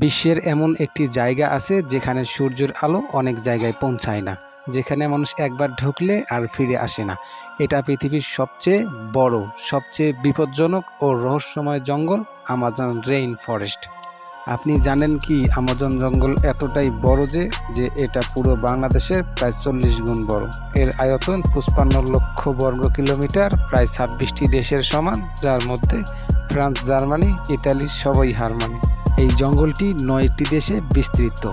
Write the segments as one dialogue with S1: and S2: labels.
S1: বিশ্বের এমন একটি জায়গা আছে যেখানে সূর্যের আলো অনেক জায়গায় পৌঁছায় না, যেখানে মানুষ একবার ঢুকলে আর ফিরে আসে না। এটা পৃথিবীর সবচেয়ে বড়, সবচেয়ে বিপজ্জনক ও রহস্যময় জঙ্গল আমাজন রেইন ফরেস্ট আপনি জানেন কি আমাজন জঙ্গল এতটাই বড় যে যে এটা পুরো বাংলাদেশের প্রায় চল্লিশ গুণ বড়। এর আয়তন পঁচপান্ন লক্ষ বর্গ কিলোমিটার, প্রায় ছাব্বিশটি দেশের সমান, যার মধ্যে ফ্রান্স, জার্মানি, ইতালি সবই হার মানে। এই জঙ্গলটি নয়টি দেশে বিস্তৃত।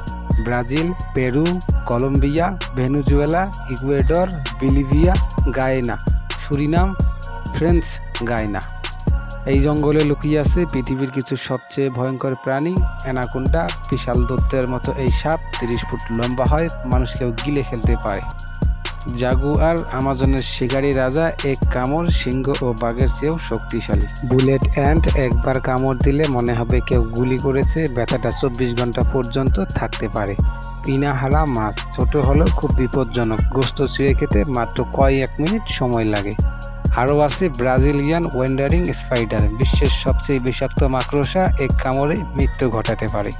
S1: Brazil, Peru, Colombia, Venezuela, Ecuador, Bolivia, Guyana, Suriname French Guiana. এই জঙ্গলে লুকিয়ে আছে পৃথিবীর কিছু সবচেয়ে ভয়ঙ্কর প্রাণী, অ্যানাকোন্ডা, বিশাল দত্তের মতো এই সাপ তিরিশ ফুট লম্বা হয় মানুষকেও গিলে খেলতে পারে। জাগুয়ার আমাজনের শিকারী রাজা এক কামড়, সিংহ ও বাঘের চেয়েও শক্তিশালী। বুলেট অ্যান্ড একবার কামড় দিলে মনে হবে কেউ গুলি করেছে, ব্যথাটা চব্বিশ ঘণ্টা পর্যন্ত থাকতে পারে। পিনাহারা মাছ ছোট হলেও খুব বিপজ্জনক। গোস্ত ছিঁড়ে খেতে মাত্র কয়েক মিনিট সময় লাগে। আরও আছে ব্রাজিলিয়ান ওয়েন্ডারিং স্পাইডার, বিশ্বের সবচেয়ে বিষাক্ত মাকড়সা। এক কামড়ে মৃত্যু ঘটাতে পারে।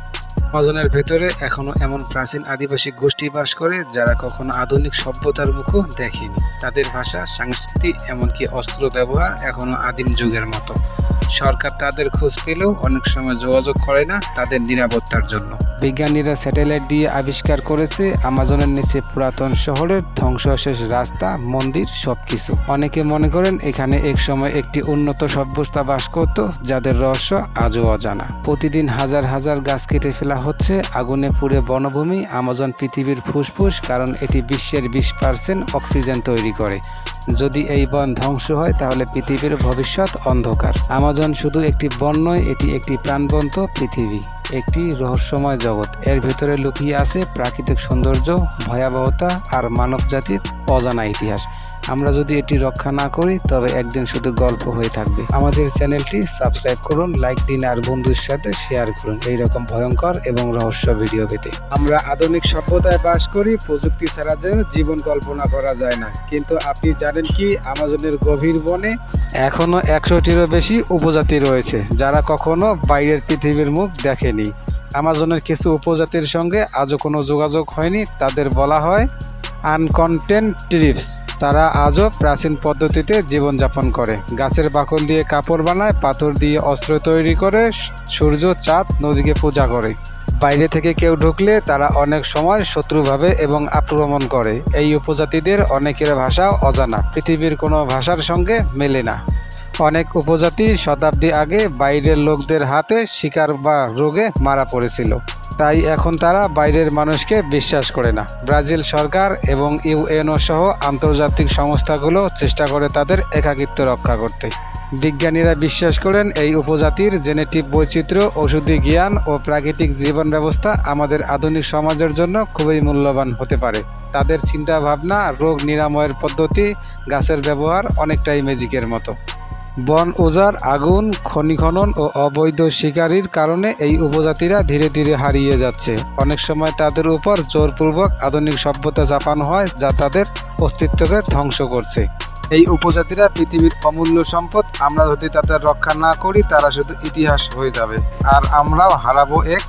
S1: আমাজনের ভেতরে এখনও এমন প্রাচীন আদিবাসী গোষ্ঠী বাস করে যারা কখনো আধুনিক সভ্যতার মুখও দেখেনি। তাদের ভাষা, সংস্কৃতি, এমনকি অস্ত্র ব্যবহার এখনও আদিম যুগের মতো। সরকার তাদের খোঁজ পেলেও অনেক সময় যোগাযোগ করে না তাদের নিরাপত্তার জন্য। বিজ্ঞানীরা স্যাটেলাইট দিয়ে আবিষ্কার করেছে আমাজনের নিচে পুরাতন শহরের ধ্বংসশেষ রাস্তা, মন্দির, সবকিছু। অনেকে মনে করেন এখানে এক সময় একটি উন্নত সভ্যতা বাস করত, যাদের রহস্য আজও অজানা। প্রতিদিন হাজার হাজার গাছ কেটে ফেলা হচ্ছে, আগুনে পুড়ে বনভূমি, আমাজন পৃথিবীর ফুসফুস, কারণ এটি বিশ্বের বিশ পার্সেন্ট অক্সিজেন তৈরি করে। যদি এই বন ধ্বংস হয়, তাহলে পৃথিবীর ভবিষ্যৎ অন্ধকার। আমাজন শুধু একটি বন নয়, এটি একটি প্রাণবন্ত পৃথিবী, একটি রহস্যময় জগৎ। এর ভেতরে লুকিয়ে আছে প্রাকৃতিক সৌন্দর্য, ভয়াবহতা আর মানব জাতির অজানা ইতিহাস। আমরা যদি এটি রক্ষা না করি, তবে একদিন শুধু গল্প হয়ে থাকবে। আমাদের চ্যানেলটি সাবস্ক্রাইব করুন, লাইক দিন আর বন্ধুর সাথে শেয়ার করুন। এই রকম ভয়ঙ্কর এবং রহস্য ভিডিও পেতে। আমরা আধুনিক সভ্যতায় বাস করি, প্রযুক্তি ছাড়া যেন জীবন কল্পনা করা যায় না। কিন্তু আপনি জানেন কি, আমাজনের গভীর বনে এখনও একশোটিরও বেশি উপজাতি রয়েছে, যারা কখনো বাইরের পৃথিবীর মুখ দেখেনি। আমাজনের কিছু উপজাতির সঙ্গে আজও কোনো যোগাযোগ হয়নি। তাদের বলা হয় আনকন্টেন্ট ট্রিপস। তারা আজও প্রাচীন পদ্ধতিতে জীবনযাপন করে। গাছের বাকল দিয়ে কাপড় বানায়, পাথর দিয়ে অস্ত্র তৈরি করে, সূর্য, চাঁদ, নদীকে পূজা করে। বাইরে থেকে কেউ ঢুকলে তারা অনেক সময় শত্রুভাবে এবং আক্রমণ করে। এই উপজাতিদের অনেকের ভাষা অজানা। পৃথিবীর কোনো ভাষার সঙ্গে মেলে না। অনেক উপজাতি শতাব্দী আগে বাইরের লোকদের হাতে শিকার বা রোগে মারা পড়েছিল। তাই এখন তারা বাইরের মানুষকে বিশ্বাস করে না। ব্রাজিল সরকার এবং ইউএনও সহ আন্তর্জাতিক সংস্থাগুলো চেষ্টা করে তাদের একাকিত্ব রক্ষা করতে। বিজ্ঞানীরা বিশ্বাস করেন এই উপজাতির জেনেটিক বৈচিত্র্য, ওষুধি জ্ঞান ও প্রাকৃতিক জীবন ব্যবস্থা আমাদের আধুনিক সমাজের জন্য খুবই মূল্যবান হতে পারে। তাদের চিন্তা ভাবনা রোগ নিরাময়ের পদ্ধতি, গাছের ব্যবহার অনেকটাই ম্যাজিকের মতো। বন উজাড়, আগুন খনি খনন ও অবৈধ শিকারির কারণে এই উপজাতিরা ধীরে ধীরে হারিয়ে যাচ্ছে। অনেক সময় তাদের উপর জোরপূর্বক আধুনিক সভ্যতা চাপানো হয় যা তাদের অস্তিত্বকে ধ্বংস করছে। এই উপজাতিরা পৃথিবীর অমূল্য সম্পদ, আমরা যদি তাদের রক্ষা না করি, তারা শুধু ইতিহাস হয়ে যাবে। আর আমরাও হারাবো এক